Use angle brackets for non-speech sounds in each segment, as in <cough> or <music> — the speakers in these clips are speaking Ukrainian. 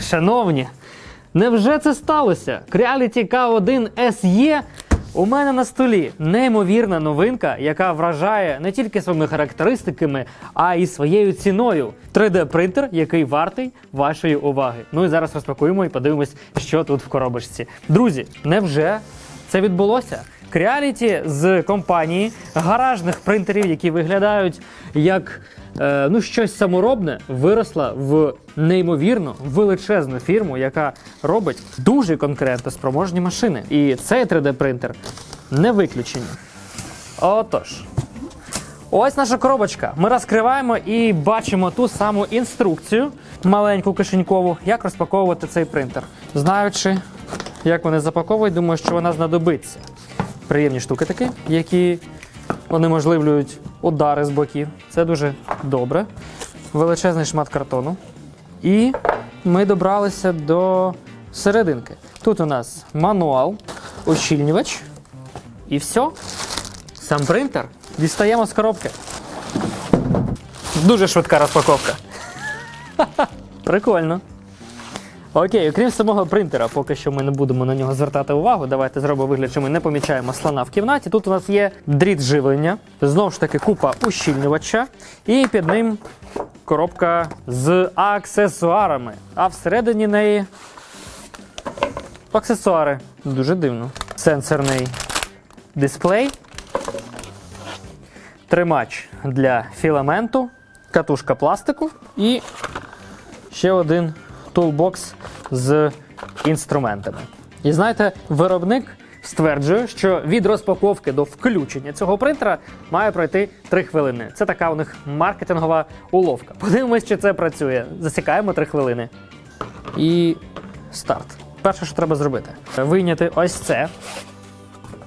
Шановні, невже це сталося? Creality K1 SE у мене на столі. Неймовірна новинка, яка вражає не тільки своїми характеристиками, а й своєю ціною. 3D-принтер, який вартий вашої уваги. Ну і зараз розпакуємо і подивимось, що тут в коробочці. Друзі, невже це відбулося? Creality з компанії гаражних принтерів, які виглядають як е, ну, щось саморобне, виросла в неймовірно величезну фірму, яка робить дуже конкурентоспроможні машини. І цей 3D-принтер не виключення. Отож. Ось наша коробочка. Ми розкриваємо і бачимо ту саму інструкцію, маленьку кишенькову, як розпаковувати цей принтер. Знаючи, як вони запаковують, думаю, що вона знадобиться. Приємні штуки такі, які унеможливлюють удари з боків. Це дуже добре. Величезний шмат картону. І ми добралися до серединки. Тут у нас мануал, ощільнювач і все. Сам принтер дістаємо з коробки. Дуже швидка розпаковка. <laughs> Прикольно. Окей, окрім самого принтера, поки що ми не будемо на нього звертати увагу. Давайте зробимо вигляд, що ми не помічаємо слона в кімнаті. Тут у нас є дріт живлення, знову ж таки, купа ущільнювача, і під ним коробка з аксесуарами. А всередині неї аксесуари. Дуже дивно. Сенсорний дисплей, тримач для філаменту, катушка пластику і ще один тулбокс з інструментами. І знаєте, виробник стверджує, що від розпаковки до включення цього принтера має пройти 3 хвилини. Це така у них маркетингова уловка. Подивимось, чи це працює. Засікаємо 3 хвилини. І старт. Перше, що треба зробити, вийняти ось це.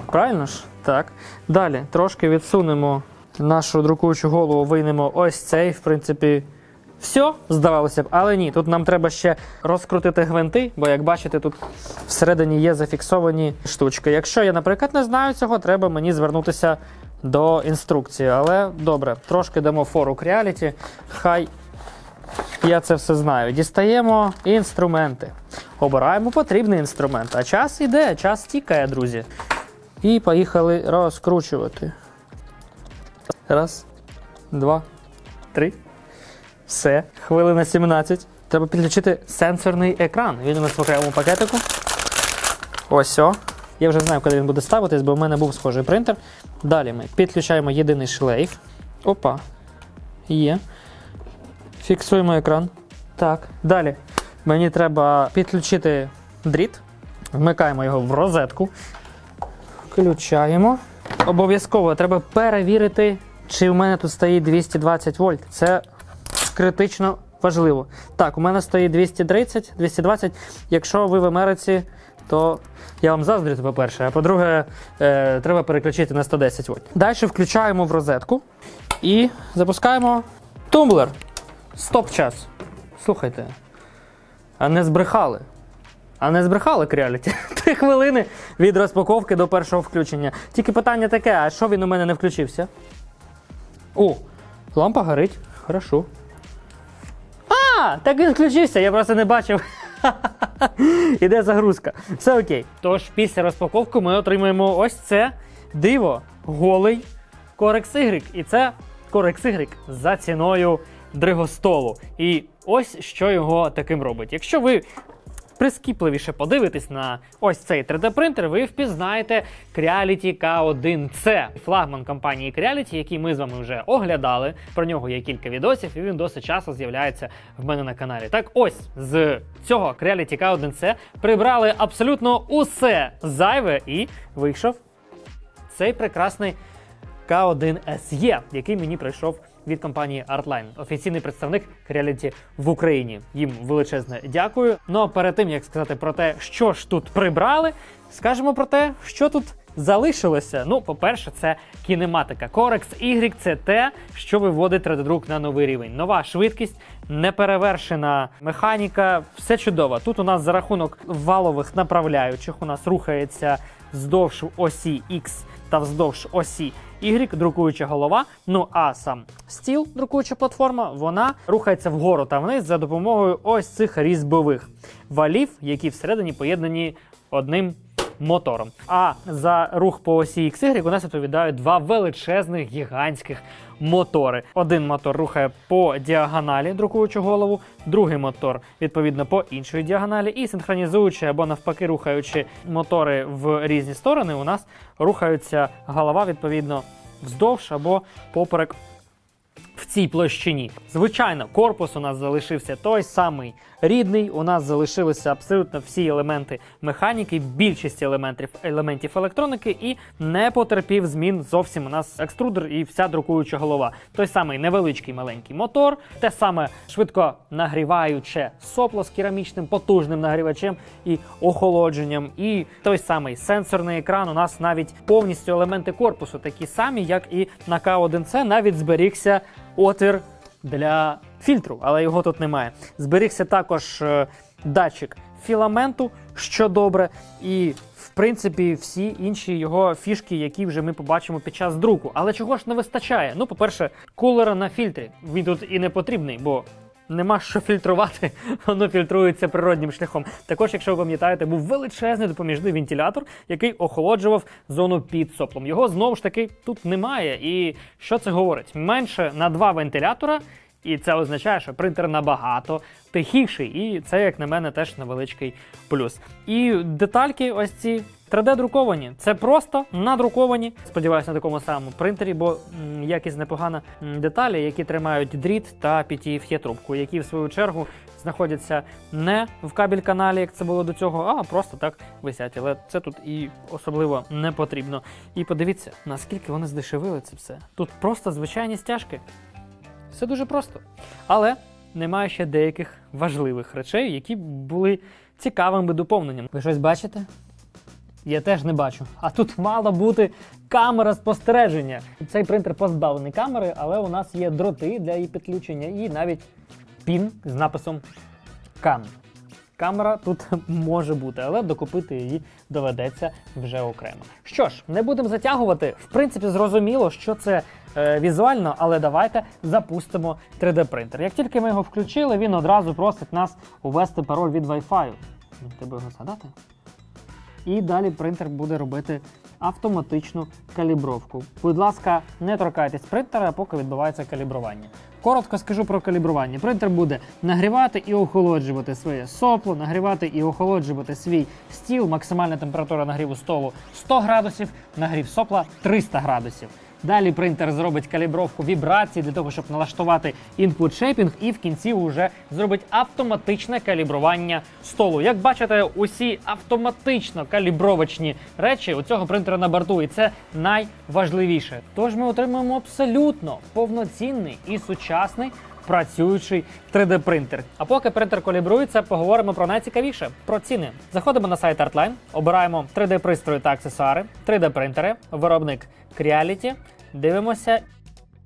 Правильно ж? Так. Далі трошки відсунемо нашу друкуючу голову, вийнемо ось цей, в принципі. Все, здавалося б, але ні, тут нам треба ще розкрутити гвинти, бо як бачите, тут всередині є зафіксовані штучки. Якщо я, наприклад, не знаю цього, треба мені звернутися до інструкції. Але добре, трошки дамо фору Creality. Хай я це все знаю. Дістаємо інструменти. Обираємо потрібний інструмент. А час іде, час тікає, друзі. І поїхали розкручувати. Раз, два, три. Все, хвилина 17. Треба підключити сенсорний екран. Він у нас в окремому пакетику. Ось о. Я вже знаю, куди він буде ставитись, бо в мене був схожий принтер. Далі ми підключаємо єдиний шлейф. Опа. Є. Фіксуємо екран. Так. Далі. Мені треба підключити дріт. Вмикаємо його в розетку. Включаємо. Обов'язково треба перевірити, чи в мене тут стоїть 220 вольт. Це критично важливо. Так, у мене стоїть 230, 220. Якщо ви в Америці, то я вам заздрю, по-перше. А по-друге, е, треба переключити на 110 вольт. Далі включаємо в розетку і запускаємо тумблер. Стоп час. Слухайте. А не збрехали. А не збрехали Creality. <laughs> Три хвилини від розпаковки до першого включення. Тільки питання таке: а що він у мене не включився? О, лампа горить. Хорошо. Так він включився, я просто не бачив. <laughs> Іде загрузка. Все окей. Тож після розпаковки ми отримаємо ось це диво, голий корекс Y. І це корекс Y за ціною дригостолу. І ось що його таким робить. Якщо ви прискіпливіше подивитись на ось цей 3D-принтер, ви впізнаєте Creality K1C, флагман компанії Creality, який ми з вами вже оглядали. Про нього є кілька відосів, і він досить часто з'являється в мене на каналі. Так ось з цього Creality K1C прибрали абсолютно усе зайве і вийшов цей прекрасний K1 SE, який мені прийшов від компанії Artline, офіційний представник Creality в Україні. Їм величезне дякую. Ну а перед тим як сказати про те, що ж тут прибрали, скажемо про те, що тут залишилося. Ну, по-перше, це кінематика. Corex Y – це те, що виводить 3D-друк на новий рівень. Нова швидкість, неперевершена механіка, все чудово. Тут у нас за рахунок валових направляючих у нас рухається вздовж осі X та вздовж осі Y, друкуюча голова. Ну а сам стіл, друкуюча платформа, вона рухається вгору та вниз за допомогою ось цих різьбових валів, які всередині поєднані одним мотором. А за рух по осі XY у нас відповідають два величезних гігантських мотори. Один мотор рухає по діагоналі, друкуючу голову, другий мотор відповідно по іншій діагоналі, і синхронізуючи або навпаки рухаючи мотори в різні сторони, у нас рухаються голова відповідно вздовж або поперек в цій площині. Звичайно, корпус у нас залишився той самий рідний. У нас залишилися абсолютно всі елементи механіки, більшість елементів елементів електроніки, і не потерпів змін зовсім у нас екструдер і вся друкуюча голова. Той самий невеличкий маленький мотор, те саме швидко нагріваюче сопло з керамічним потужним нагрівачем і охолодженням. І той самий сенсорний екран. У нас навіть повністю елементи корпусу такі самі, як і на К1С, навіть зберігся отвір для фільтру, але його тут немає. Зберігся також е, датчик філаменту, що добре, і в принципі всі інші його фішки, які вже ми побачимо під час друку. Але чого ж не вистачає? Ну, по-перше, кулера на фільтрі. Він тут і не потрібний, бо. Нема що фільтрувати, <laughs> воно фільтрується природнім шляхом. Також, якщо ви пам'ятаєте, був величезний допоміжний вентилятор, який охолоджував зону під соплом. Його знову ж таки тут немає. І що це говорить? Менше на два вентилятора, і це означає, що принтер набагато тихіший. І це, як на мене, теж невеличкий плюс. І детальки, ось ці 3D-друковані. Це просто надруковані. Сподіваюся, на такому самому принтері, бо м, якість непогана деталі, які тримають дріт та PTFE трубку, які в свою чергу знаходяться не в кабель каналі, як це було до цього, а просто так висять. Але це тут і особливо не потрібно. І подивіться, наскільки вони здешевили це все. Тут просто звичайні стяжки. Все дуже просто. Але немає ще деяких важливих речей, які були цікавим доповненням. Ви щось бачите? Я теж не бачу. А тут мала бути камера спостереження. Цей принтер позбавлений камери, але у нас є дроти для її підключення і навіть пін з написом CAN. Камера тут <laughs> може бути, але докупити її доведеться вже окремо. Що ж, не будемо затягувати. В принципі, зрозуміло, що це е, візуально, але давайте запустимо 3D-принтер. Як тільки ми його включили, він одразу просить нас увести пароль від Wi-Fi. Треба його згадати. І далі принтер буде робити автоматичну калібровку. Будь ласка, не торкайтесь принтера, поки відбувається калібрування. Коротко скажу про калібрування. Принтер буде нагрівати і охолоджувати своє сопло, нагрівати і охолоджувати свій стіл. Максимальна температура нагріву столу 100 градусів, нагрів сопла 300 градусів. Далі принтер зробить калібровку вібрацій для того, щоб налаштувати інпут шейпінг, і в кінці вже зробить автоматичне калібрування столу. Як бачите, усі автоматично калібровочні речі у цього принтера на борту, і це найважливіше. Тож ми отримуємо абсолютно повноцінний і сучасний. Працюючий 3D-принтер. А поки принтер калібрується, поговоримо про найцікавіше про ціни. Заходимо на сайт Artline, обираємо 3D-пристрої та аксесуари, 3D-принтери, виробник Creality, дивимося.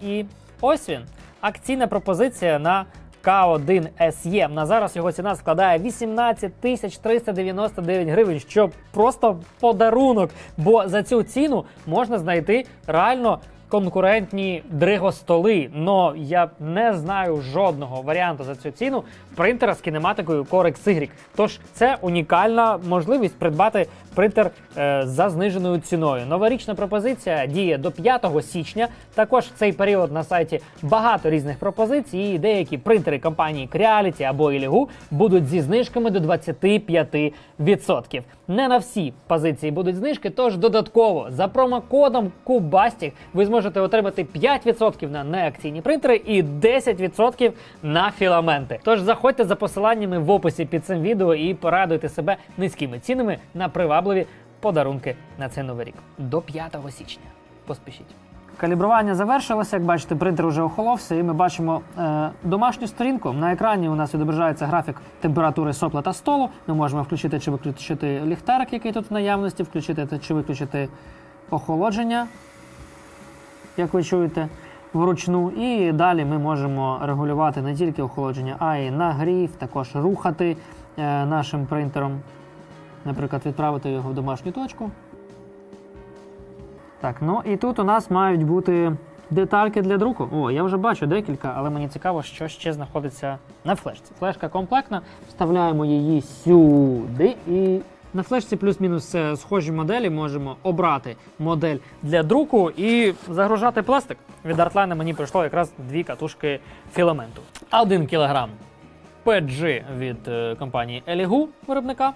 І ось він. Акційна пропозиція на К1 SE. На зараз його ціна складає 18 тисяч 399 гривень, що просто подарунок. Бо за цю ціну можна знайти реально конкурентні дригостоли. Но я не знаю жодного варіанту за цю ціну принтера з кінематикою Corex Y. Тож це унікальна можливість придбати принтер е, за зниженою ціною. Новорічна пропозиція діє до 5 січня. Також в цей період на сайті багато різних пропозицій. І деякі принтери компанії Creality або Iligu будуть зі знижками до 25%. Не на всі позиції будуть знижки, тож додатково за промокодом Kubastic ви зможете отримати 5% на неакційні принтери і 10% на філаменти. Тож заходьте за посиланнями в описі під цим відео і порадуйте себе низькими цінами на привабливі подарунки на цей новий рік до 5 січня. Поспішіть. Калібрування завершилося. Як бачите, принтер вже охоловся, і ми бачимо е, домашню сторінку. На екрані у нас відображається графік температури сопла та столу. Ми можемо включити чи виключити ліхтарик, який тут в наявності, включити чи виключити охолодження, як ви чуєте, вручну. І далі ми можемо регулювати не тільки охолодження, а й нагрів, також рухати е, нашим принтером. Наприклад, відправити його в домашню точку. Так, ну і тут у нас мають бути детальки для друку. О, я вже бачу декілька, але мені цікаво, що ще знаходиться на флешці. Флешка комплектна, вставляємо її сюди і. На флешці плюс-мінус е, схожі моделі можемо обрати модель для друку і загружати пластик. Від Artline мені прийшло якраз дві катушки філаменту. 1 кг PG від е, компанії Elihu виробника.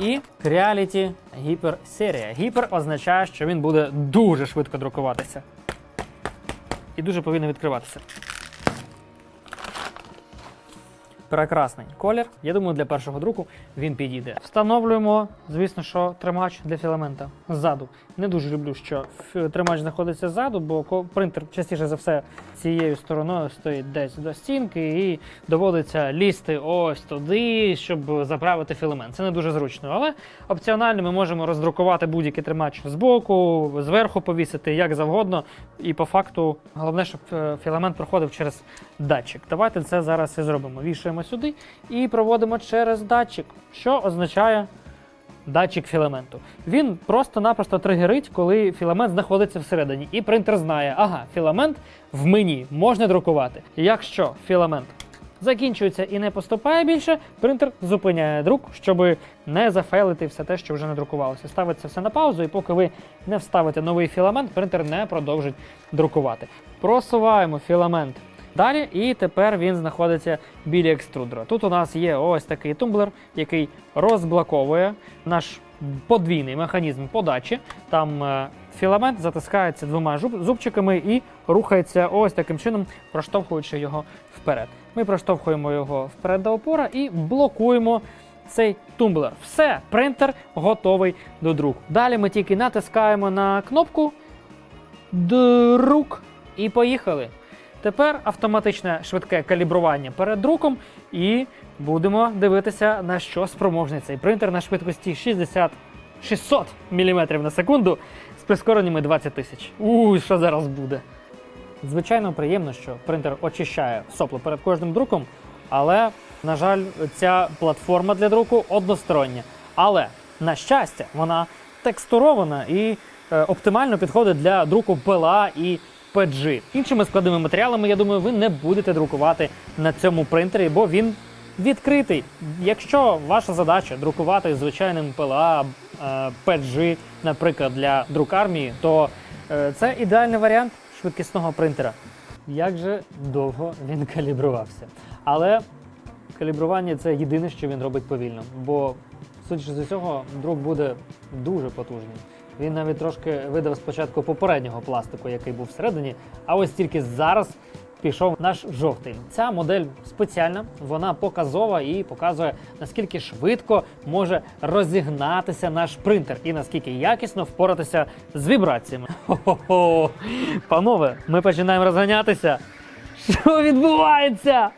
І Creality Hyper серія. Гіпер означає, що він буде дуже швидко друкуватися. І дуже повинно відкриватися. Прекрасний колір. Я думаю, для першого друку він підійде. Встановлюємо, звісно, що тримач для філамента ззаду. Не дуже люблю, що тримач знаходиться ззаду, бо принтер частіше за все цією стороною стоїть десь до стінки і доводиться лізти ось туди, щоб заправити філамент. Це не дуже зручно, але опціонально ми можемо роздрукувати будь-який тримач збоку, зверху повісити як завгодно. І по факту головне, щоб е, філамент проходив через датчик. Давайте це зараз і зробимо. Вішаємо сюди і проводимо через датчик, що означає датчик філаменту. Він просто-напросто тригерить, коли філамент знаходиться всередині. І принтер знає, ага, філамент в мені можна друкувати. Якщо філамент закінчується і не поступає більше, принтер зупиняє друк, щоб не зафейлити все те, що вже не друкувалося. Ставиться все на паузу, і поки ви не вставите новий філамент, принтер не продовжить друкувати. Просуваємо філамент далі, і тепер він знаходиться біля екструдера. Тут у нас є ось такий тумблер, який розблоковує наш подвійний механізм подачі. Там е, філамент затискається двома зубчиками і рухається ось таким чином, проштовхуючи його вперед. Ми проштовхуємо його вперед до опора і блокуємо цей тумблер. Все, принтер готовий до друку. Далі ми тільки натискаємо на кнопку друк і поїхали. Тепер автоматичне швидке калібрування перед друком, і будемо дивитися, на що спроможний цей принтер на швидкості 60 600 мм на секунду з прискореннями 20 тисяч. Уй, що зараз буде? Звичайно, приємно, що принтер очищає сопло перед кожним друком, але, на жаль, ця платформа для друку одностороння. Але, на щастя, вона текстурована і е, оптимально підходить для друку PLA і PG. Іншими складними матеріалами, я думаю, ви не будете друкувати на цьому принтері, бо він відкритий. Якщо ваша задача друкувати звичайним PLA, е, PG, наприклад, для друкармії, то е, це ідеальний варіант швидкісного принтера. Як же довго він калібрувався? Але калібрування це єдине, що він робить повільно, бо, судячи з усього, друк буде дуже потужний. Він навіть трошки видав спочатку попереднього пластику, який був всередині, а ось тільки зараз пішов наш жовтий. Ця модель спеціальна, вона показова і показує, наскільки швидко може розігнатися наш принтер і наскільки якісно впоратися з вібраціями. Хо-хо-хо! Панове, ми починаємо розганятися. Що відбувається?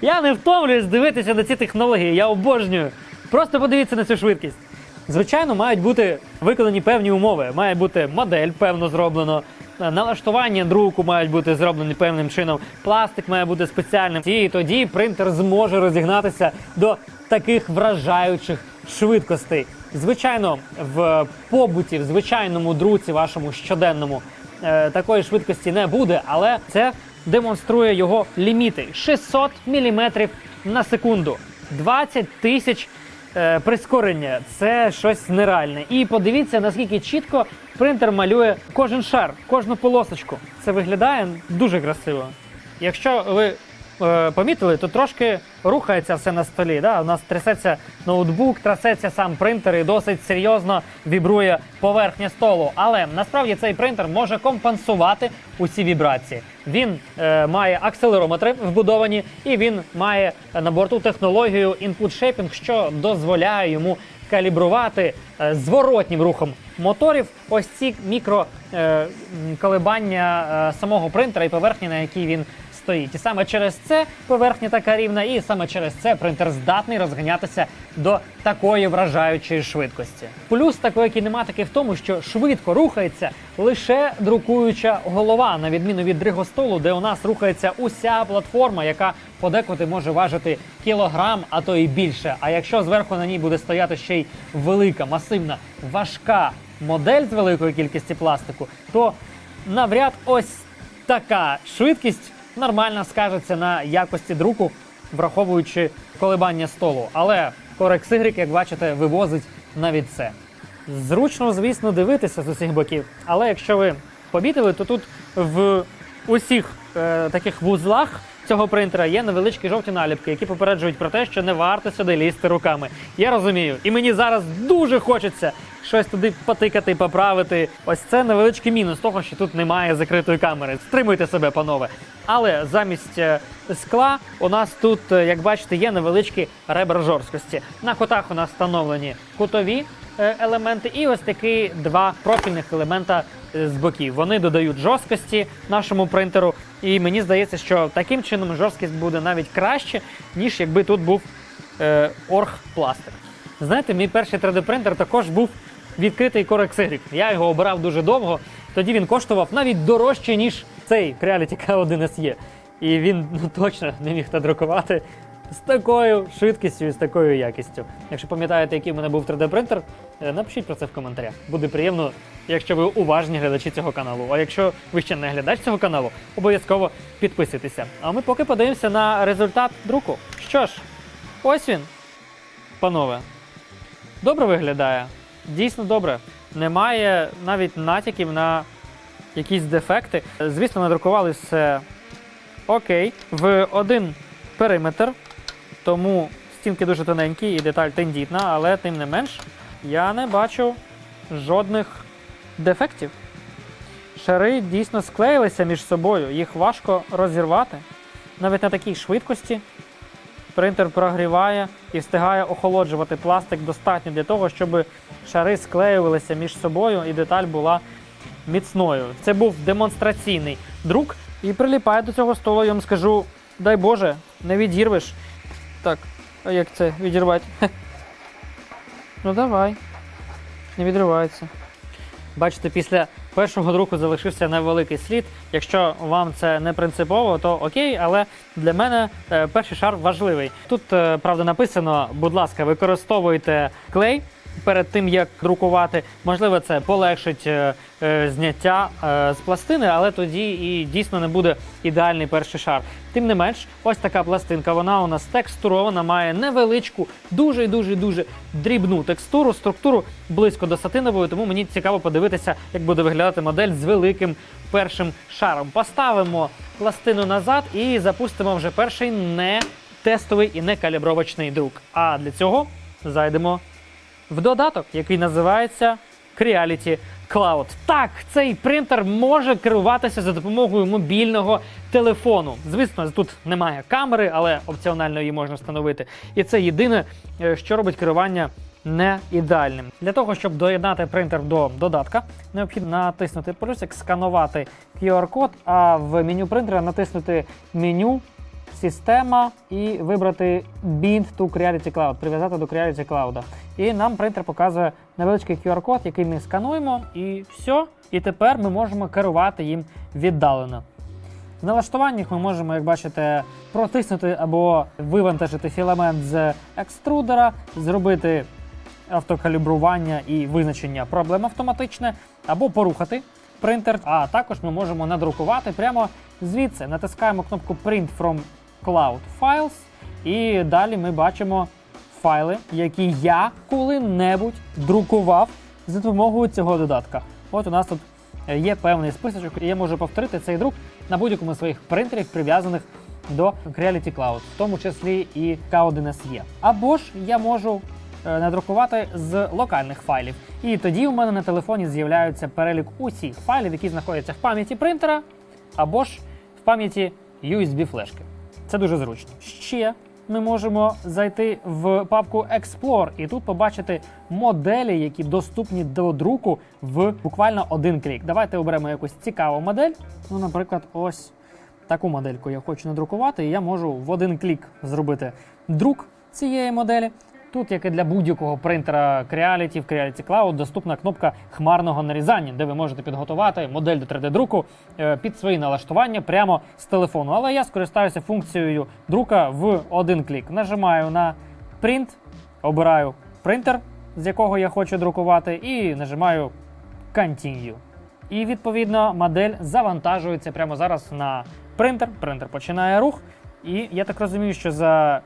Я не втомлююсь дивитися на ці технології, я обожнюю. Просто подивіться на цю швидкість. Звичайно, мають бути виконані певні умови. Має бути модель, певно, зроблено. е, Налаштування друку мають бути зроблені певним чином. Пластик має бути спеціальним. І тоді принтер зможе розігнатися до таких вражаючих швидкостей. Звичайно, в побуті, в звичайному друці вашому щоденному е, такої швидкості не буде, але це демонструє його ліміти: 600 мм на секунду, 20 тисяч е, прискорення. Це щось нереальне. І подивіться, наскільки чітко принтер малює кожен шар, кожну полосочку. Це виглядає дуже красиво. Якщо ви помітили, то трошки рухається все на столі. Да? У нас трясеться ноутбук, трясеться сам принтер і досить серйозно вібрує поверхня столу. Але насправді цей принтер може компенсувати усі вібрації. Він е, має акселерометри вбудовані, і він має на борту технологію Input Shaping, що дозволяє йому калібрувати е, зворотнім рухом моторів ось ці мікро е, е, самого принтера і поверхні, на якій він стоїть. І саме через це поверхня така рівна, і саме через це принтер здатний розганятися до такої вражаючої швидкості. Плюс такої кінематики в тому, що швидко рухається лише друкуюча голова, на відміну від дригостолу, де у нас рухається уся платформа, яка подекуди може важити кілограм, а то і більше. А якщо зверху на ній буде стояти ще й велика, масивна, важка модель з великої кількості пластику, то навряд ось така швидкість нормально скажеться на якості друку, враховуючи колебання столу. Але Corex Y, як бачите, вивозить навіть це. Зручно, звісно, дивитися з усіх боків, але якщо ви помітили, то тут в усіх е, таких вузлах цього принтера є невеличкі жовті наліпки, які попереджують про те, що не варто сюди лізти руками. Я розумію, і мені зараз дуже хочеться щось туди потикати, поправити. Ось це невеличкий мінус того, що тут немає закритої камери. Стримуйте себе, панове. Але замість е, скла у нас тут, е, як бачите, є невеличкі ребра жорсткості. На котах у нас встановлені кутові е, елементи, і ось такі два профільних елемента з боків. Вони додають жорсткості нашому принтеру. І мені здається, що таким чином жорсткість буде навіть краще, ніж якби тут був е, оргпластик. Знаєте, мій перший 3D-принтер також був відкритий Corex Y. Я його обирав дуже довго. Тоді він коштував навіть дорожче, ніж цей Creality K1 SE. І він ну, точно не міг надрукувати з такою швидкістю і з такою якістю. Якщо пам'ятаєте, який в мене був 3D-принтер, е, напишіть про це в коментарях. Буде приємно, якщо ви уважні глядачі цього каналу. А якщо ви ще не глядач цього каналу, обов'язково підписуйтеся. А ми поки подивимося на результат друку. Що ж, ось він, панове. Добре виглядає. Дійсно добре. Немає навіть натяків на якісь дефекти. Звісно, надрукували все окей. В один периметр, тому стінки дуже тоненькі і деталь тендітна, але тим не менш я не бачу жодних дефектів. Шари дійсно склеїлися між собою, їх важко розірвати. Навіть на такій швидкості принтер прогріває і встигає охолоджувати пластик достатньо для того, щоб шари склеювалися між собою і деталь була міцною. Це був демонстраційний друк і приліпає до цього столу, я вам скажу, дай Боже, не відірвеш. Так, а як це відірвати? Ну давай. Не відривається. Бачите, після першого друку залишився невеликий слід. Якщо вам це не принципово, то окей, але для мене е, перший шар важливий. Тут, е, правда, написано, будь ласка, використовуйте клей перед тим, як друкувати. Можливо, це полегшить е, е, зняття е, з пластини, але тоді і дійсно не буде ідеальний перший шар. Тим не менш, ось така пластинка. Вона у нас текстурована, має невеличку, дуже і дуже дуже дрібну текстуру, структуру близько до сатинової. Тому мені цікаво подивитися, як буде виглядати модель з великим першим шаром. Поставимо пластину назад і запустимо вже перший не тестовий і не калібровочний друк. А для цього зайдемо в додаток, який називається Creality Cloud. Так, цей принтер може керуватися за допомогою мобільного телефону. Звісно, тут немає камери, але опціонально її можна встановити. І це єдине, е, що робить керування не ідеальним. Для того, щоб доєднати принтер до додатка, необхідно натиснути плюсик, сканувати QR-код, а в меню принтера натиснути меню Система і вибрати Bind to Creality Cloud, прив'язати до Creality Cloud. І нам принтер показує невеличкий QR-код, який ми скануємо, і все. І тепер ми можемо керувати їм віддалено. В налаштуваннях ми можемо, як бачите, протиснути або вивантажити філамент з екструдера, зробити автокалібрування і визначення проблем автоматичне, або порухати принтер. А також ми можемо надрукувати прямо звідси. Натискаємо кнопку Print from Cloud Files, і далі ми бачимо файли, які я коли-небудь друкував за допомогою цього додатка. От у нас тут є певний списочок, і я можу повторити цей друк на будь-якому з своїх принтерів, прив'язаних до Creality Cloud, в тому числі і K1SE. Або ж я можу е, надрукувати з локальних файлів. І тоді у мене на телефоні з'являється перелік усіх файлів, які знаходяться в пам'яті принтера, або ж в пам'яті USB-флешки. Це дуже зручно. Ще ми можемо зайти в папку Explore і тут побачити моделі, які доступні до друку в буквально один клік. Давайте оберемо якусь цікаву модель. Ну, наприклад, ось таку модельку я хочу надрукувати, і я можу в один клік зробити друк цієї моделі. Тут, як і для будь-якого принтера Creality, в Creality Cloud, доступна кнопка хмарного нарізання, де ви можете підготувати модель до 3D-друку е, під свої налаштування прямо з телефону. Але я скористаюся функцією друка в один клік. Нажимаю на Print, обираю принтер, з якого я хочу друкувати, і нажимаю Continue. І відповідно модель завантажується прямо зараз на принтер. Принтер починає рух. І я так розумію, що за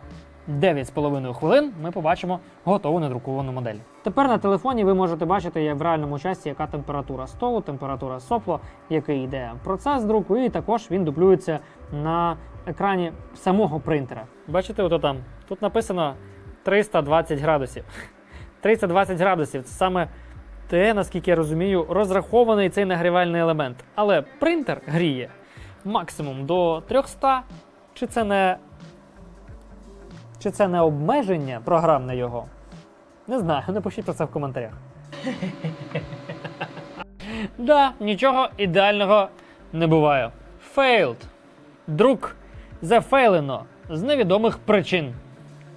9,5 хвилин ми побачимо готову надруковану модель. Тепер на телефоні ви можете бачити як в реальному часі, яка температура столу, температура сопла, який йде процес друку, і також він дублюється на екрані самого принтера. Бачите, ото там тут написано 320 градусів. <laughs> 320 градусів це саме те, наскільки я розумію, розрахований цей нагрівальний елемент. Але принтер гріє максимум до 300. Чи це не чи це не обмеження програмне його? Не знаю, напишіть про це в коментарях. <laughs> да, нічого ідеального не буває. Failed. Друк зафейлено з невідомих причин.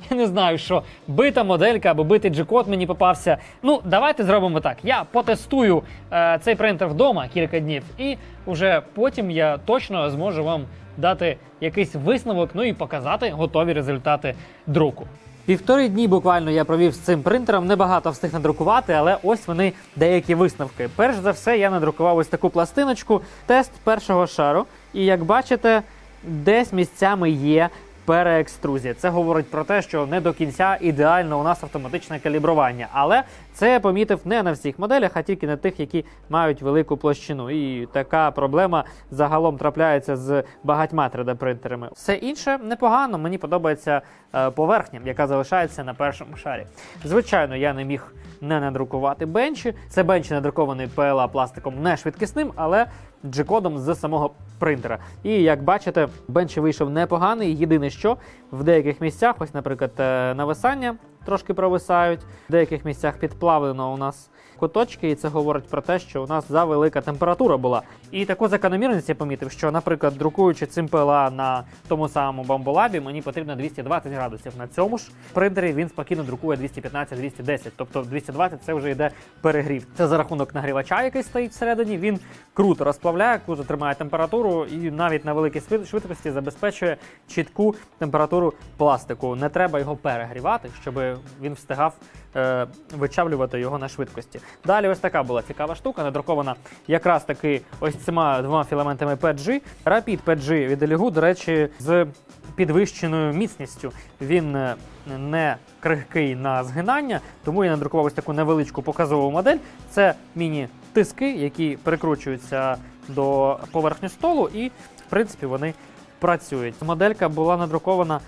Я не знаю, що бита моделька або битий G-код мені попався. Ну, давайте зробимо так. Я потестую е, цей принтер вдома кілька днів, і вже потім я точно зможу вам дати якийсь висновок, ну і показати готові результати друку. Півтори дні буквально я провів з цим принтером. Небагато встиг надрукувати, але ось вони деякі висновки. Перш за все, я надрукував ось таку пластиночку, тест першого шару. І як бачите, десь місцями є переекструзія. Це говорить про те, що не до кінця ідеально у нас автоматичне калібрування. Але це я помітив не на всіх моделях, а тільки на тих, які мають велику площину. І така проблема загалом трапляється з багатьма 3D-принтерами. Все інше непогано. Мені подобається е, поверхня, яка залишається на першому шарі. Звичайно, я не міг не надрукувати бенчі. Це бенчі надрукований PLA пластиком не швидкісним, але G-кодом з самого принтера. І як бачите, бенч вийшов непоганий. Єдине, що в деяких місцях, ось, наприклад, е, нависання трошки провисають, в деяких місцях підплавлено у нас куточки, і це говорить про те, що у нас завелика температура була. І таку закономірність я помітив, що, наприклад, друкуючи цим PLA на тому самому бамболабі, мені потрібно 220 градусів. На цьому ж принтері він спокійно друкує 215-210. Тобто 220 це вже йде перегрів. Це за рахунок нагрівача, який стоїть всередині. Він круто розплавляє, круто тримає температуру і навіть на великій швидкості забезпечує чітку температуру пластику. Не треба його перегрівати, щоб він встигав е, вичавлювати його на швидкості. Далі ось така була цікава штука, надрукована якраз таки ось цими двома філаментами PG. Rapid PG від Eligu, до речі, з підвищеною міцністю. Він е, не крихкий на згинання, тому я надрукував ось таку невеличку показову модель. Це міні-тиски, які прикручуються до поверхні столу, і в принципі вони працюють. Моделька була надрукована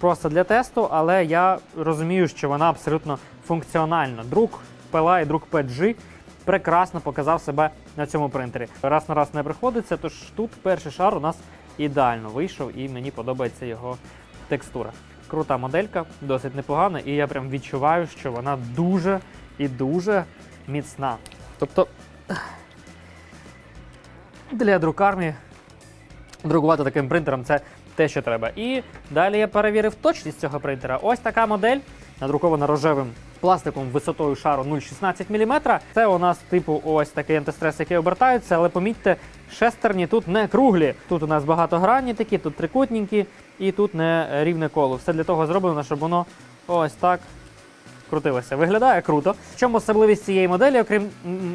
просто для тесту, але я розумію, що вона абсолютно функціональна. Друк PLA і друк PG прекрасно показав себе на цьому принтері. Раз на раз не приходиться, тож тут перший шар у нас ідеально вийшов, і мені подобається його текстура. Крута моделька, досить непогана, і я прям відчуваю, що вона дуже і дуже міцна. Тобто для друкарні друкувати таким принтером це те, що треба. І далі я перевірив точність цього принтера. Ось така модель, надрукована рожевим пластиком висотою шару 0,16 мм. Це у нас типу ось такий антистрес, який обертається, але помітьте, шестерні тут не круглі. Тут у нас багатогранні такі, тут трикутненькі і тут не рівне коло. Все для того зроблено, щоб воно ось так крутилося. Виглядає круто. В чому особливість цієї моделі, окрім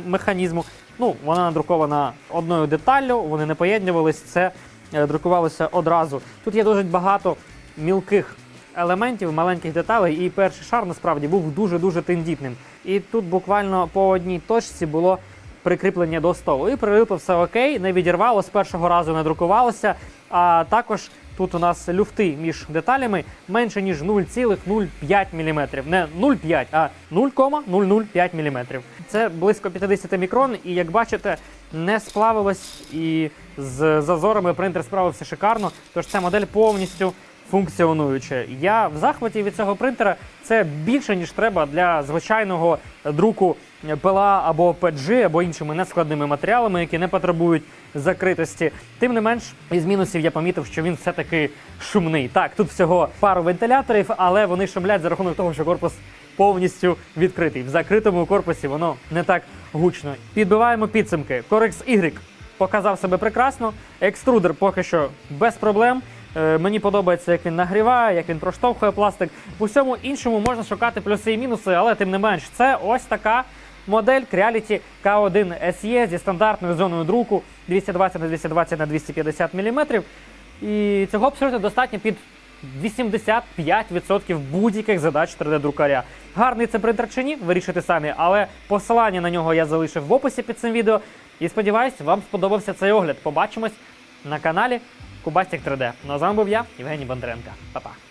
механізму? Ну, вона надрукована одною деталлю, вони не поєднувались, це друкувалося одразу. Тут є дуже багато мілких елементів, маленьких деталей, і перший шар насправді був дуже-дуже тендітним. І тут буквально по одній точці було прикріплення до столу. І прилипо все окей, не відірвало, з першого разу не друкувалося. А також тут у нас люфти між деталями менше, ніж 0,05 мм. Не 0,5, а 0,005 мм. Це близько 50 мікрон, і як бачите, не сплавилось і з зазорами принтер справився шикарно. Тож ця модель повністю функціонуюча. Я в захваті від цього принтера. Це більше ніж треба для звичайного друку PLA або PG, або іншими нескладними матеріалами, які не потребують закритості. Тим не менш, із мінусів я помітив, що він все-таки шумний. Так, тут всього пару вентиляторів, але вони шумлять за рахунок того, що корпус повністю відкритий. В закритому корпусі воно не так гучно. Підбиваємо підсумки. Corex Y показав себе прекрасно. Екструдер поки що без проблем. Е, Мені подобається, як він нагріває, як він проштовхує пластик. У всьому іншому можна шукати плюси і мінуси, але тим не менш, це ось така модель Creality K1 SE зі стандартною зоною друку 220 на 220 на 250 мм. І цього абсолютно достатньо під 85% будь-яких задач 3D-друкаря. Гарний це принтер чи ні, вирішите самі, але посилання на нього я залишив в описі під цим відео. І сподіваюсь, вам сподобався цей огляд. Побачимось на каналі Кубастик 3D. Ну а з вами був я, Євгеній Бондренко. Па-па.